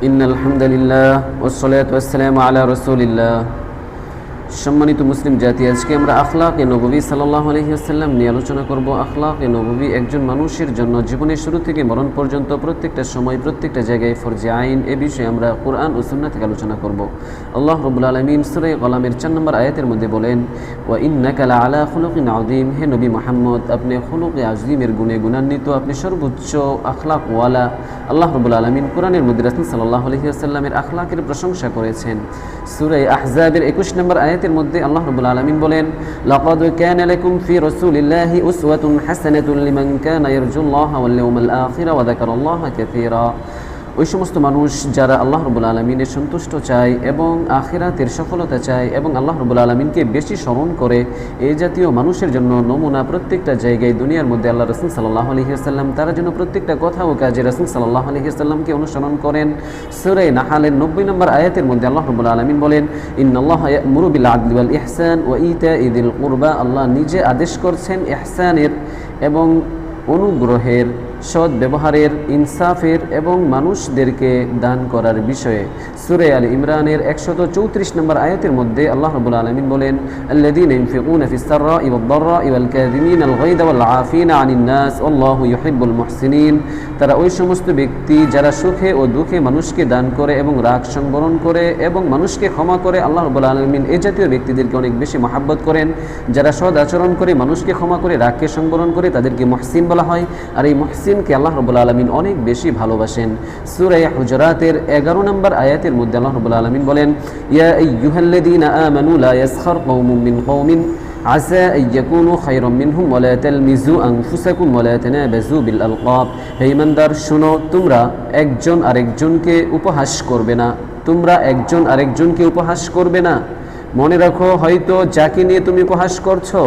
إن الحمد لله والصلاة والسلام على رسول الله. সম্মানিত মুসলিম জাতি, আজকে আমরা আখলাক নবী সাল্লাহ আলহিহাসাল্লাম নিয়ে আলোচনা করব আখলাক নবী একজন মানুষের জন্য জীবনের শুরু থেকে মরণ পর্যন্ত প্রত্যেকটা সময়, প্রত্যেকটা জায়গায় ফরজে আইন এ বিষয়ে আমরা কোরআন ও সুন্না থেকে আলোচনা করব। আল্লাহ রবুল আলমিন সুরাই কলামের চার নম্বর আয়াতের মধ্যে বলেন, ওয়া ইন্নাকালা আলা খুলকিন আদিম হে নবী মাহমদ আপনি খুলকে আজিমের গুণে গুণান্বিত, আপনি সর্বোচ্চ আখলাক ওয়ালা। আল্লাহ রবুল আলমিন কোরআনের মধ্যে রাসুল সাল্লাহ আলহিহাসাল্লামের আখলাকের প্রশংসা করেছেন। সুরাই আহজাবের একুশ নম্বর আয়াতের মধ্যে আল্লাহ রবুল আলমিন বলেন, লাকাদ কানা লাকুম ফি রাসূলিল্লাহি উসওয়াতুন হাসানাতুন লিমান কানা ইয়ারজুল্লাহ ওয়াল ইয়াউমাল আখির ওয়া যাকারাল্লাহা কাসীরা। ওই সমস্ত মানুষ যারা আল্লাহ রবুল আলমিনের সন্তুষ্ট চায় এবং আখিরাতের সফলতা চায় এবং আল্লাহ রবুল আলমিনকে বেশি স্মরণ করে এই জাতীয় মানুষের জন্য নমুনা প্রত্যেকটা জায়গায় দুনিয়ার মধ্যে আল্লাহ রসুল সাল্লাহ আলহিহাসাল্লাম তারা যেন প্রত্যেকটা কথা ও কাজে রসুল সাল্লাহ আলহিহাসাল্লামকে অনুসরণ করেন। সুরে নাহালের নব্বই নম্বর আয়াতের মধ্যে আল্লাহ রবুল আলমিন বলেন ইন্নআল্লাহ মুরুবিল আদিবাল ইহসান ও ইতা ইদিল কুরবা। আল্লাহ নিজে আদেশ করছেন ইহসানের এবং অনুগ্রহের সৎ ব্যবহারের, ইনসাফের এবং মানুষদেরকে দান করার বিষয়ে সুরে আল ইমরানের একশত চৌত্রিশ নম্বর আয়াতের মধ্যে আল্লাহ রবুল আলমিন বলেন তারা ওই সমস্ত ব্যক্তি যারা সুখে ও দুঃখে মানুষকে দান করে এবং রাগ সংবরণ করে এবং মানুষকে ক্ষমা করে আল্লাহ রবুল আলমিন এই জাতীয় ব্যক্তিদেরকে অনেক বেশি মহাব্বত করেন। যারা সদ আচরণ করে মানুষকে ক্ষমা করে, রাগকে সংবরণ করে তাদেরকে মহসিন বলা হয়। আর এই মহসিনকে আল্লাহ রবুল আলমিন অনেক বেশি ভালোবাসেন সুরাই হুজরাতের এগারো নম্বর আয়াতের মধ্যে আল্লাহ রবুল আলমিন বলেন ইয়া ইয়ুহাল্লাদিন আমানু লা ইয়াসখার কওমুম মিন কওমিন عسى أن يكونوا خيرا منهم ولا تلمزوا أنفسكم ولا تنابزوا بالألقاب হে ইমানদার শোনো তোমরা একজন আরেকজনকে উপহাস করবে না তোমরা একজন আরেকজনকে উপহাস করবে না মনে রাখো হয়তো যাকে নিয়ে তুমি উপহাস করছো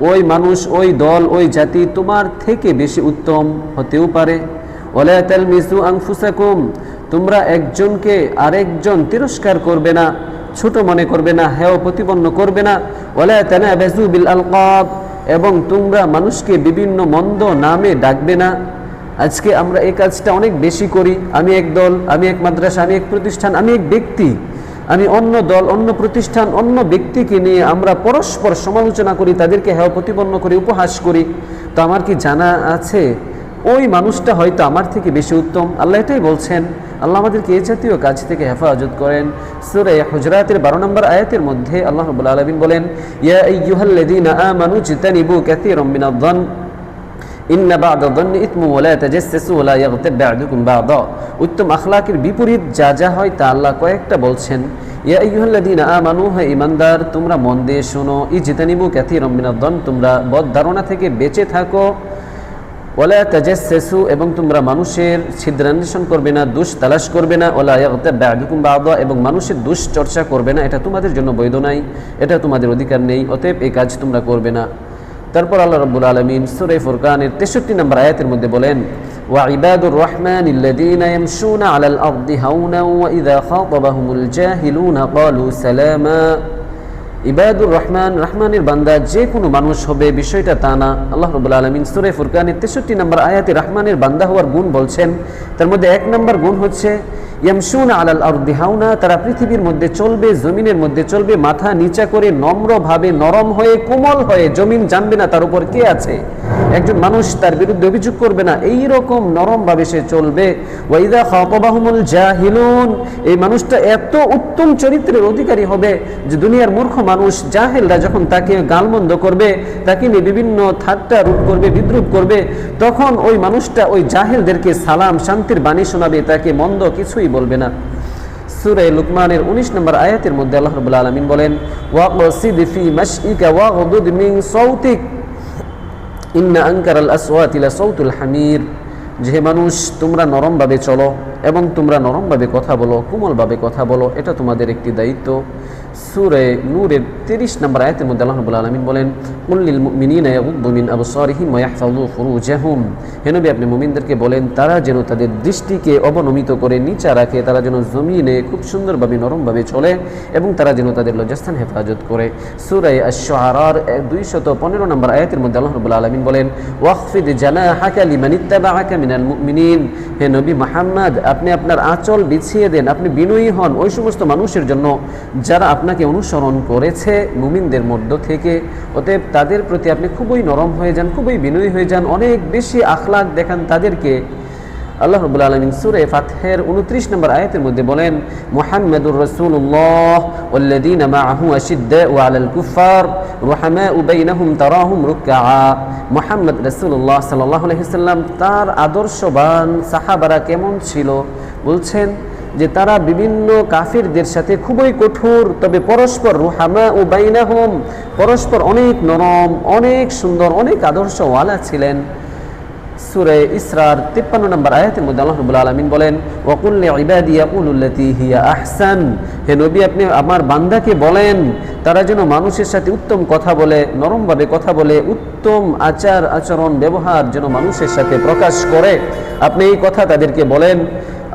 ওই মানুষ, ওই দল, ওই জাতি তোমার থেকে বেশি উত্তম হতেও পারে। ওলা তালমিজু আনফুসাকুম, তোমরা একজনকে আরেকজন তিরস্কার করবে না, ছোট মনে করবে না হেও প্রতিপন্ন করবে না। ওলা তানা বেজু বিল আলকাব, এবং তোমরা মানুষকে বিভিন্ন মন্দ নামে ডাকবে না। আজকে আমরা এই কাজটা অনেক বেশি করি। আমি এক দল, আমি এক মাদ্রাসা, আমি এক প্রতিষ্ঠান, আমি এক ব্যক্তি। আমি অন্য দল, অন্য প্রতিষ্ঠান, অন্য ব্যক্তিকে নিয়ে আমরা পরস্পর সমালোচনা করি, তাদেরকে হেয় প্রতিপন্ন করি, উপহাস করি। তো আমার কি জানা আছে? ওই মানুষটা হয়তো আমার থেকে বেশি উত্তম। আল্লাহ এটাই বলছেন, আল্লাহ আমাদেরকে এ জাতীয় কাজ থেকে হেফাজত করেন। সুরে হুজরাতের বারো নম্বর আয়াতের মধ্যে আল্লাহ রবুল্লা আলমিন বলেন, ইয়া ইয়ুহাল্লাযীনা আমানু জিতানিবু কাসীরাম মিনাদ-ظن ইন্না বাদ দন্ন ইতমু ওলা তাজাসসু ওলা ইয়াগতাব বা'দুকুম বা'দা। উত্তম আখলাকের বিপরীত যা যা হয় তা আল্লাহ কয়েকটা বলছেন। ইয়া আইয়ুহাল্লাযীনা আমানু, হে ঈমানদার, তোমরা মন দিয়ে শোনো। ইজতানিবু কাসীরাম মিনাদ-দন তোমরা বদ ধারণা থেকে বেঁচে থাকো। ওলা তাজাসসু এবং তোমরা মানুষের ছিদ্রান্বেষণ করবে না, দুষ তালাশ করবে না। ওলা ইয়াগতাব বা'দুকুম বা'দা, এবং মানুষের দুষ চর্চা করবে না। এটা তোমাদের জন্য বৈধ নাই, এটা তোমাদের অধিকার নেই, অতএব এই কাজ তোমরা করবে না। তারপর আল্লাহ রব্বুল আলমিন সুরে ফুরকানের তেষট্টি নম্বর আয়াতের মধ্যে বলেন وعباد الرحمن الذين يمشون على الأرض هونا وإذا خاطبهم الجاهلون قالوا سلاما ইবাদুর রহমান রহমানের বান্দা যে কোনো মানুষ হবে বিষয়টা তা না আল্লাহ রবুল আলমিন সুরে ফুরকানের তেষট্টি নম্বর আয়াতে রহমানের বান্দা হওয়ার গুণ বলছেন তার মধ্যে এক নম্বর গুণ হচ্ছে আলাল তারা পৃথিবীর মধ্যে চলবে, জমিনের মধ্যে চলবে, মাথা নিচা করে নম্রভাবে নরম হয়ে, কোমল হয়ে, জমিন জানবে না তার উপর কে আছে। একজন মানুষ তার বিরুদ্ধে অভিযোগ করবে না এই রকম নরমভাবে সে চলবে। ওয়াইদা খাতাবাহুমুল জাহিলুন, এই মানুষটা এত উত্তম চরিত্রের অধিকারী হবে যে দুনিয়ার মূর্খ মানুষ, জাহেলরা যখন তাকে গালমন্দ করবে, তাকে নিয়ে বিভিন্ন ঠাট্টা রূপ করবে, বিদ্রুপ করবে, তখন ওই মানুষটা ওই জাহেলদেরকে সালাম, শান্তির বাণী শোনাবে, তাকে মন্দ কিছুই বলবে না। সুরে লুকমানের 19 নম্বর আয়াতের মধ্যে আল্লাহ রাব্বুল আলামিন বলেন, ওয়াকসিদ ফি মাশইকা ওয়াগদুদ মিন সাউতিক। ইন্না আনকারাল আসওয়াতি সৌতুল হামির। যে মানুষ তোমরা নরমভাবে চলো। এবং তোমরা নরমভাবে কথা বলো, কোমলভাবে কথা বলো, এটা তোমাদের একটি দায়িত্ব। সুরে নূরের তিরিশ নম্বর আয়াতের মধ্যে আল্লাহ রাব্বুল আলামিন বলেন কুল্লিল মুমিনিনা ইয়াগুদ্দু মিন আবসারিহিম ফুরুজাহুম। হে নবী, আপনি মুমিনদেরকে বলেন, তারা যেন তাদের দৃষ্টিকে অবনমিত করে নিচা রাখে, তারা যেন জমিনে খুব সুন্দরভাবে নরমভাবে চলে এবং তারা যেন তাদের লজ্জাস্থান হেফাজত করে। সুরে আশ-শুআরার দুইশত পনেরো নম্বর আয়াতের মধ্যে আল্লাহ রাব্বুল আলামিন বলেন, ওয়াখফিদ জানাহাকা লিমান ইত্তাবাআকা মিনাল মুমিনিন। হে নবী আপনি আপনার আঁচল বিছিয়ে দেন, আপনি বিনয়ী হন ওই সমস্ত মানুষের জন্য যারা আপনাকে অনুসরণ করেছে মুমিনদের মধ্য থেকে। অতএব তাদের প্রতি আপনি খুবই নরম হয়ে যান, খুবই বিনয়ী হয়ে যান, অনেক বেশি আখলাক দেখান তাদেরকে। আল্লাহ রব আলমিন সুরে ফাতহের উনত্রিশ নম্বর আয়াতের মধ্যে বলেন, মোহাম্মদুর রসুল্লাহ উল্লাদিন মোহাম্মদ রসুল্লাহ সাল্লাম তার আদর্শবান সাহাবারা কেমন ছিল? বলছেন যে তারা বিভিন্ন কাফিরদের সাথে খুবই কঠোর, তবে পরস্পর রুহামা ও বাইনাহম, পরস্পর অনেক নরম, অনেক সুন্দর, অনেক আদর্শওয়ালা ছিলেন। সুরে ইসরার তিপ্পান্ন নম্বর আয়াতের মধ্যে আল্লাহ রবুল্লা আলমিন বলেন ওকুল্লে ইবাদি ইয়াকুলুল্লাতি হিয়া আহসান। হে নবী, আপনি আমার বান্দাকে বলেন, তারা যেন মানুষের সাথে উত্তম কথা বলে, নরমভাবে কথা বলে, উত্তম আচার, আচরণ, ব্যবহার যেন মানুষের সাথে প্রকাশ করে। আপনি এই কথা তাদেরকে বলেন,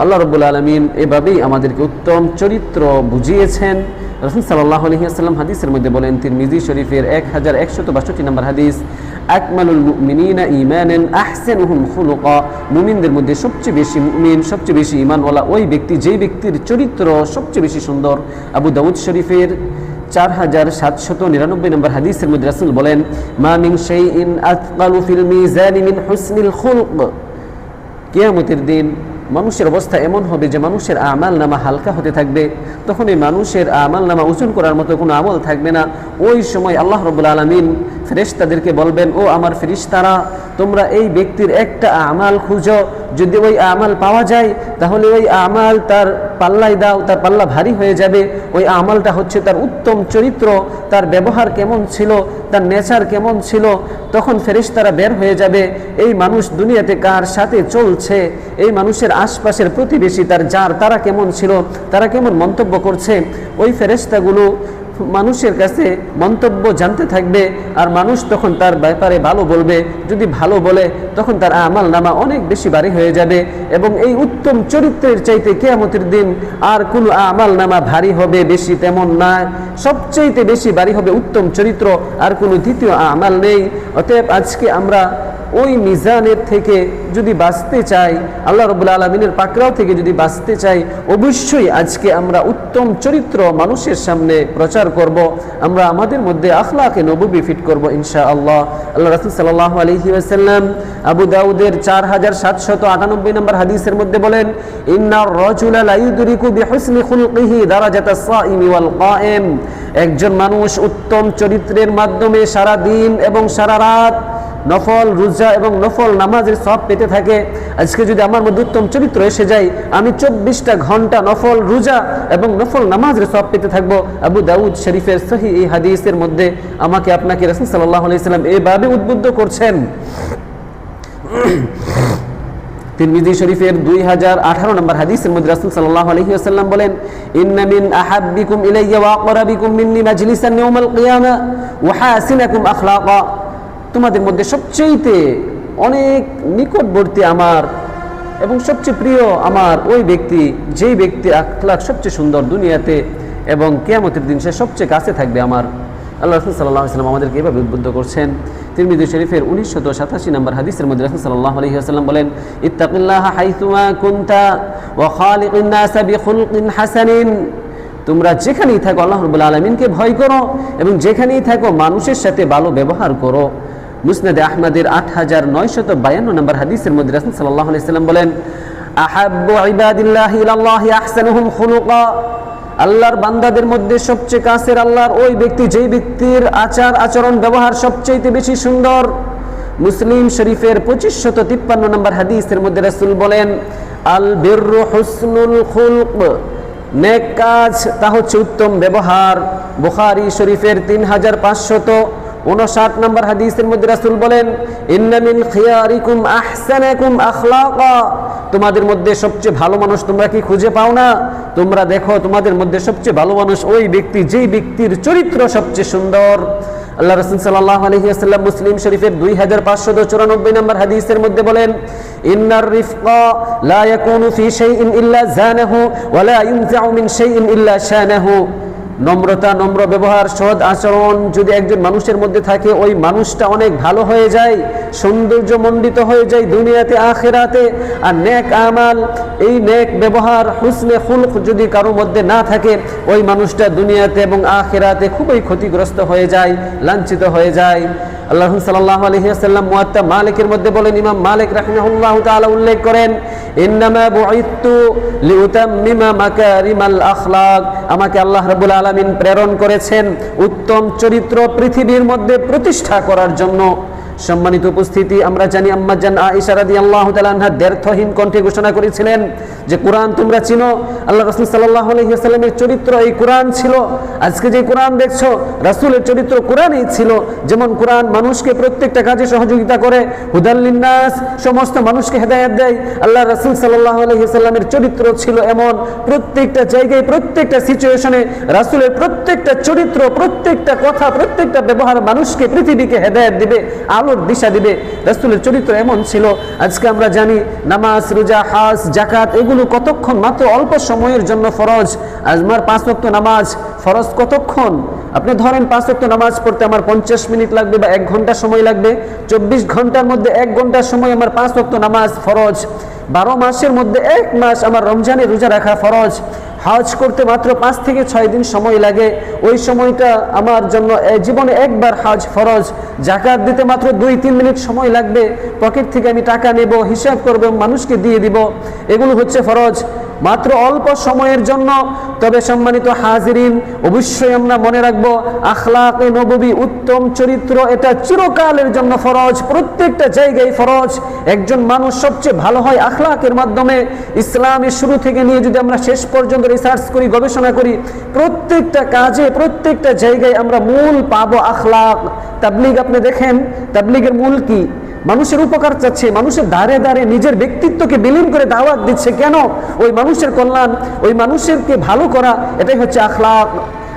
আল্লাহ রবুল্লা আলমিন এভাবেই আমাদেরকে উত্তম চরিত্র বুঝিয়েছেন। রসুল সাল্লাহ আলহিহাস্লাম হাদিসের মধ্যে বলেন, তিরমিজি শরীফের এক হাজার একশত বাষট্টি নম্বর হাদিস আকমালুল মুমিনিনা ঈমানান আহসানুহুম খুলুকা। মুমিনদের মধ্যে সবচেয়ে বেশি মুমিন, সবচেয়ে বেশি ঈমানওয়ালা ওই ব্যক্তি, যেই ব্যক্তির চরিত্র সবচেয়ে বেশি সুন্দর। আবু দাউদ শরীফের চার হাজার সাতশত নিরানব্বই নম্বর হাদিসের মধ্যে রাসুল বলেন, মা মিন শাইইন আথকালু ফিল মিজানি মিন হুসনিল খুলক। কিয়ামতের দিন মানুষের অবস্থা এমন হবে যে মানুষের আমাল নামা হালকা হতে থাকবে। তখন এই মানুষের আমাল নামা ওজন করার মতো কোনো আমল থাকবে না। ওই সময় আল্লাহ রবুল আলমিন ফেরেশতাদেরকে বলবেন, ও আমার ফেরিস্তারা তোমরা এই ব্যক্তির একটা আমাল খুঁজো। যদি ওই আমাল পাওয়া যায়, তাহলে ওই আমাল তার পাল্লাই দাও, তার পাল্লা ভারী হয়ে যাবে। ওই আমালটা হচ্ছে তার উত্তম চরিত্র, তার ব্যবহার কেমন ছিল, তার নেচার কেমন ছিল, তখন ফেরিস্তারা বের হয়ে যাবে। এই মানুষ দুনিয়াতে কার সাথে চলছে? এই মানুষের আশপাশের প্রতিবেশী তার যার, তারা কেমন ছিল, তারা কেমন মন্তব্য করছে? ওই ফেরেস্তাগুলো মানুষের কাছে মন্তব্য জানতে থাকবে আর মানুষ তখন তার ব্যাপারে ভালো বলবে। যদি ভালো বলে, তখন তার আমাল নামা অনেক বেশি বাড়ি হয়ে যাবে এবং এই উত্তম চরিত্রের চাইতে কেয়ামতের দিন আর কোনো আমাল নামা ভারী হবে বেশি তেমন না। সবচাইতে বেশি বাড়ি হবে উত্তম চরিত্র আর কোনো দ্বিতীয় আমাল নেই। অতএব আজকে আমরা ওই মিজানের থেকে যদি বাঁচতে চাই, আল্লাহ রবুল আলমিনের পাকড়াও থেকে যদি বাঁচতে চাই, অবশ্যই আজকে আমরা উত্তম চরিত্র মানুষের সামনে প্রচার করব। আমরা আমাদের মধ্যে আখলাকে নবী ফিট করব ইনশা আল্লাহ আল্লাহ রসুল সাল্লাহ আলহি আসাল্লাম আবু দাউদের চার হাজার সাতশত আটানব্বই নম্বর হাদিসের মধ্যে বলেন একজন মানুষ উত্তম চরিত্রের মাধ্যমে সারা দিন এবং সারা রাত নফল, রোজা এবং নফল নামাজের সব পেতে থাকে। আজকে যদি আমার মধ্যে উত্তম চরিত্র এসে যায়, আমি চব্বিশটা ঘণ্টা নফল, রোজা এবং নফল নামাজের সব পেতে থাকব। আবু দাউদ শরীফের সহি এই হাদিসের মধ্যে আমাকে আপনাকে রসুল সাল্লাহ আলাইসাল্লাম এভাবে উদ্বুদ্ধ করছেন। তিরমিজি শরীফের দুই হাজার আঠারো নম্বর হাদিসের মধ্যে রাসুল সাল্লাহ আলহি আসাল্লাম বলেন, ইন্না মিন আহাব্বিকুম ইলাইয়া ওয়া আকরাবিকুম মিন্নি মাজলিসান ইয়াউমাল কিয়ামা ওয়া হাসিনাকুম আখলাকা। তোমাদের মধ্যে সবচেয়েতে অনেক নিকটবর্তী আমার এবং সবচেয়ে প্রিয় আমার ওই ব্যক্তি, যেই ব্যক্তি আখলাক সবচেয়ে সুন্দর দুনিয়াতে এবং কেয়ামতের দিন সে সবচেয়ে কাছে থাকবে আমার। আল্লাহ রসুল সাল্লাহ আসলাম আমাদেরকে এভাবে উদ্বুদ্ধ করছেন। তিরমিদি শরীফের উনিশশত সাতাশি নম্বর হাদিসের মধ্যে রসুল সাল্লাহ আলহি আসাল্লাম বলেন, ইত্তাকিল্লাহ হাইতুমা কুন্তা হাসানিন। তোমরা যেখানেই থাকো, আল্লাহ রবুল্লা আলমিনকে ভয় করো এবং যেখানেই থাকো, মানুষের সাথে ভালো ব্যবহার করো। মুসনাদে আহমদের আট হাজার নয়শত বায়ান্ন নম্বর হাদিসের মধ্যে রাসুল সাল্লাহ আলাইসাল্লাম বলেন, আহাব্বু ইবাদিল্লাহি ইলাল্লাহি আহসানুহুম খুলুকা। আল্লাহর বান্দাদের মধ্যে সবচেয়ে কাছের আল্লাহর ওই ব্যক্তি, যেই ব্যক্তির আচার, আচরণ, ব্যবহার সবচেয়ে বেশি সুন্দর। মুসলিম শরীফের পঁচিশ শত তিপ্পান্ন নম্বর হাদিসের মধ্যে রাসুল বলেন, আল বিররু হুসনুল খুলক। নেক কাজ, তা হচ্ছে উত্তম ব্যবহার। বুখারি শরীফের তিন হাজার পাঁচশত উনষাট নম্বর হাদিসের মধ্যে রাসুল বলেন ইন্নামিন খিয়ারিকুম আহসানাকুম আখলাকা। তোমাদের মধ্যে সবচেয়ে ভালো মানুষ তোমরা কি খুঁজে পাও না? তোমরা দেখো, তোমাদের মধ্যে সবচেয়ে ভালো মানুষ ওই ব্যক্তি, যেই ব্যক্তির চরিত্র সবচেয়ে সুন্দর। আল্লাহ রসুল সাল্লাহ আলহি আসাল্লাম মুসলিম শরীফের দুই হাজার পাঁচশত চুরানব্বই নম্বর হাদিসের মধ্যে বলেন, ইন্নার রিফকা লা ইয়াকুনু ফি শাইইন ইল্লা জানাহু ওয়া লা ইনজাউ মিন শাইইন ইল্লা শানাহু। নম্রতা, নম্র ব্যবহার, সৎ আচরণ, যদি একজন মানুষের মধ্যে থাকে, ওই মানুষটা অনেক ভালো হয়ে যায় সৌন্দর্য সৌন্দর্যমণ্ডিত হয়ে যায় দুনিয়াতে, আখেরাতে। আর ন্যাক আমাল, এই নেক ব্যবহার, হুসনে ফুল যদি কারও মধ্যে না থাকে, ওই মানুষটা দুনিয়াতে এবং আখেরাতে খুবই ক্ষতিগ্রস্ত হয়ে যায়, লাঞ্ছিত হয়ে যায়। আল্লাহ সাল্লাহ আলহিহাসাল্লাম মুয়াত্তা মালিকের মধ্যে বলেন, ইমাম মালিক রাহিমাহুল্লাহ তাআলা উল্লেখ করেন, ইন্নামা বুইতু লিউতাম্মিমা মাকারিমাল আখলাক। আমাকে আল্লাহ রাব্বুল আলামিন প্রেরণ করেছেন উত্তম চরিত্র পৃথিবীর মধ্যে প্রতিষ্ঠা করার জন্য। সম্মানিত উপস্থিতি, আমরা জানি আম্মা জান আয়েশা রাদিয়াল্লাহু তাআলা আনহা দ্ব্যর্থহীন কণ্ঠে ঘোষণা করেছিলেন যে কোরআন তোমরা চিনো। আল্লাহ রাসূল সাল্লাল্লাহু আলাইহি ওয়াসাল্লামের চরিত্র এই কোরআন ছিল। আজকে যে কোরআন দেখছ, রাসূলের চরিত্র কোরআনই ছিল। যেমন কোরআন মানুষকে প্রত্যেকটা কাজে সহযোগিতা করে হুদাল্লিন নাস সমস্ত মানুষকে হেদায়েত দেয়। আল্লাহ রাসূল সাল্লাল্লাহু আলাইহি ওয়াসাল্লামের চরিত্র ছিল এমন। প্রত্যেকটা জায়গায়, প্রত্যেকটা সিচুয়েশনে রাসূলের প্রত্যেকটা চরিত্র, প্রত্যেকটা কথা, প্রত্যেকটা ব্যবহার মানুষকে, পৃথিবীকে হেদায়েত দিবে। আলোর দিশা দিবে। রাসূলের চরিত্র এমন ছিল, আজকে আমরা জানি নামাজ, রোজা হাস জাকাত এগুলো কতক্ষণ মাত্র অল্প সময়ের জন্য ফরজ? আজমার পাঁচ ওয়াক্ত নামাজ, ফরজ কতক্ষণ? আপনি ধরেন পাঁচ ওয়াক্ত নামাজ পড়তে আমার পঞ্চাশ মিনিট লাগবে বা এক ঘণ্টা সময় লাগবে। চব্বিশ ঘণ্টার মধ্যে এক ঘণ্টা সময় আমার পাঁচ ওয়াক্ত নামাজ ফরজ। বারো মাসের মধ্যে এক মাস আমার রমজানে রোজা রাখা ফরজ। হজ করতে মাত্র পাঁচ থেকে ছয় দিন সময় লাগে। ওই সময়টা আমার জন্য জীবনে একবার হজ ফরজ। জাকাত দিতে মাত্র দুই তিন মিনিট সময় লাগবে। পকেট থেকে আমি টাকা নেব, হিসাব করব, মানুষকে দিয়ে দিব। এগুলো হচ্ছে ফরজ। মাত্র অল্প সময়ের জন্য। তবে সম্মানিত হাজিরিন, অবশ্যই আমরা মনে রাখব, আখলাক নবী উত্তম চরিত্র, এটা চিরকালের জন্য ফরজ, প্রত্যেকটা জায়গায় ফরজ। একজন মানুষ সবচেয়ে ভালো হয় আখলাকের মাধ্যমে। ইসলামের শুরু থেকে নিয়ে যদি আমরা শেষ পর্যন্ত রিসার্চ করি, গবেষণা করি, প্রত্যেকটা কাজে, প্রত্যেকটা জায়গায় আমরা মূল পাবো আখলাক। তাবলিগ আপনি দেখেন, তাবলিগের মূল কি? মানুষের উপকার চাচ্ছে, মানুষের দাঁড়ে দাঁড়ে নিজের ব্যক্তিত্বকে বিলীন করে দাওয়াত দিচ্ছে কেন? ওই মানুষের কল্যাণ, ওই মানুষেরকে ভালো করা, এটাই হচ্ছে আখলাক।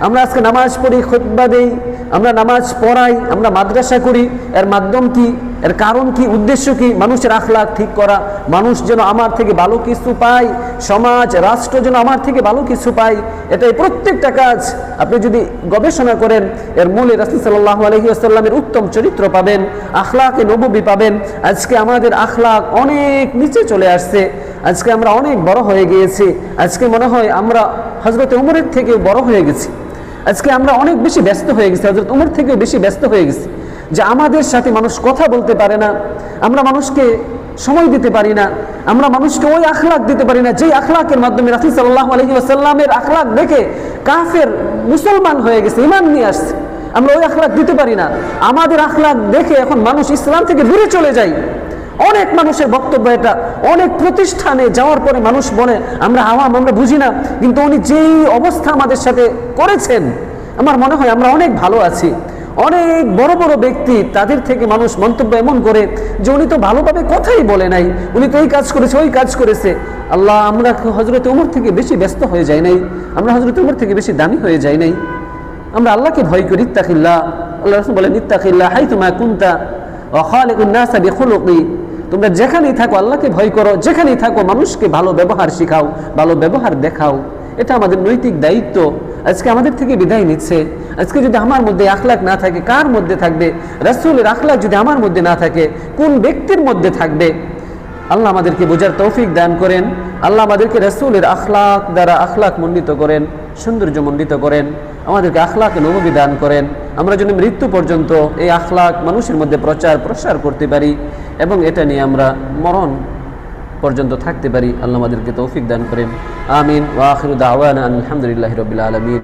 আমরা আজকে নামাজ পড়ি খোদবা দেই, আমরা নামাজ পড়াই, আমরা মাদ্রাসা করি, এর মাধ্যম কি? এর কারণ কি, উদ্দেশ্য কি? মানুষের আখলাখ ঠিক করা, মানুষ যেন আমার থেকে ভালো কিছু পায়, সমাজ, রাষ্ট্র যেন আমার থেকে ভালো কিছু পায়, এটাই প্রত্যেকটা কাজ। আপনি যদি গবেষণা করেন, এর মূলে রাসুল সাল্লাহ আলহি আসাল্লামের উত্তম চরিত্র পাবেন, আখলাকে নবী পাবেন। আজকে আমাদের আখলাক অনেক নিচে চলে আসছে। আজকে আমরা অনেক বড় হয়ে গিয়েছি। আজকে মনে হয় আমরা হজরত উমরের থেকে বড় হয়ে গেছি। আজকে আমরা অনেক বেশি ব্যস্ত হয়ে গেছি। হজরত উমর থেকেও বেশি ব্যস্ত হয়ে গেছি। যে আমাদের সাথে মানুষ কথা বলতে পারে না, আমরা মানুষকে সময় দিতে পারি না, আমরা মানুষকে ওই আখলাক দিতে পারি না, যেই আখলাকের মাধ্যমে রাফি সাল্লাহ আলহি আসাল্লামের আখলাক দেখে কাফের মুসলমান হয়ে গেছে ইমান নিয়ে আসছে। আমরা ওই আখলাক দিতে পারি না। আমাদের আখলাক দেখে এখন মানুষ ইসলাম থেকে দূরে চলে যায়। অনেক মানুষের বক্তব্য এটা, অনেক প্রতিষ্ঠানে যাওয়ার পরে মানুষ বলে, আমরা আওয়াম, আমরা বুঝি না, কিন্তু উনি যেই অবস্থা আমাদের সাথে করেছেন, আমার মনে হয় আমরা অনেক ভালো আছি। অনেক বড় বড় ব্যক্তি তাদের থেকে মানুষ মন্তব্য এমন করে যে উনি তো ভালোভাবে কথাই বলে নাই। উনি তো এই কাজ করেছে, ওই কাজ করেছে। আল্লাহ, আমরা হজরত উমর থেকে বেশি ব্যস্ত হয়ে যাই নাই। আমরা হজরত উমর থেকে বেশি দামি হয়ে যাই নাই। আমরা আল্লাহকে ভয় করি, ইত্তাকিল্লাহ। আল্লাহ রসুল বলেন, ইত্তাকিল্লাহ হাই তোমা কুন্তা তোমরা যেখানেই থাকো, আল্লাহকে ভয় করো। যেখানেই থাকো, মানুষকে ভালো ব্যবহার শেখাও, ভালো ব্যবহার দেখাও। এটা আমাদের নৈতিক দায়িত্ব। আজকে আমাদের থেকে বিদায় নিচ্ছে। আজকে যদি আমার মধ্যে আখলাক না থাকে, কার মধ্যে থাকবে? রাসুলের আখলাক যদি আমার মধ্যে না থাকে, কোন ব্যক্তির মধ্যে থাকবে? আল্লাহ আমাদেরকে বোঝার তৌফিক দান করেন। আল্লাহ আমাদেরকে রসুলের আখলাক দ্বারা আখলাক মণ্ডিত করেন, সৌন্দর্য মণ্ডিত করেন। আমাদেরকে আখলাক নবী দান করেন। আমরা যেন মৃত্যু পর্যন্ত এই আখলাক মানুষের মধ্যে প্রচার প্রসার করতে পারি এবং এটা নিয়ে আমরা মরণ পর্যন্ত থাকতে পারি। আল্লাহ আমাদেরকে তৌফিক দান করেন। আমিন। ওয়াখির দাওয়ান আলহামদুলিল্লাহ রবিল আলমিন।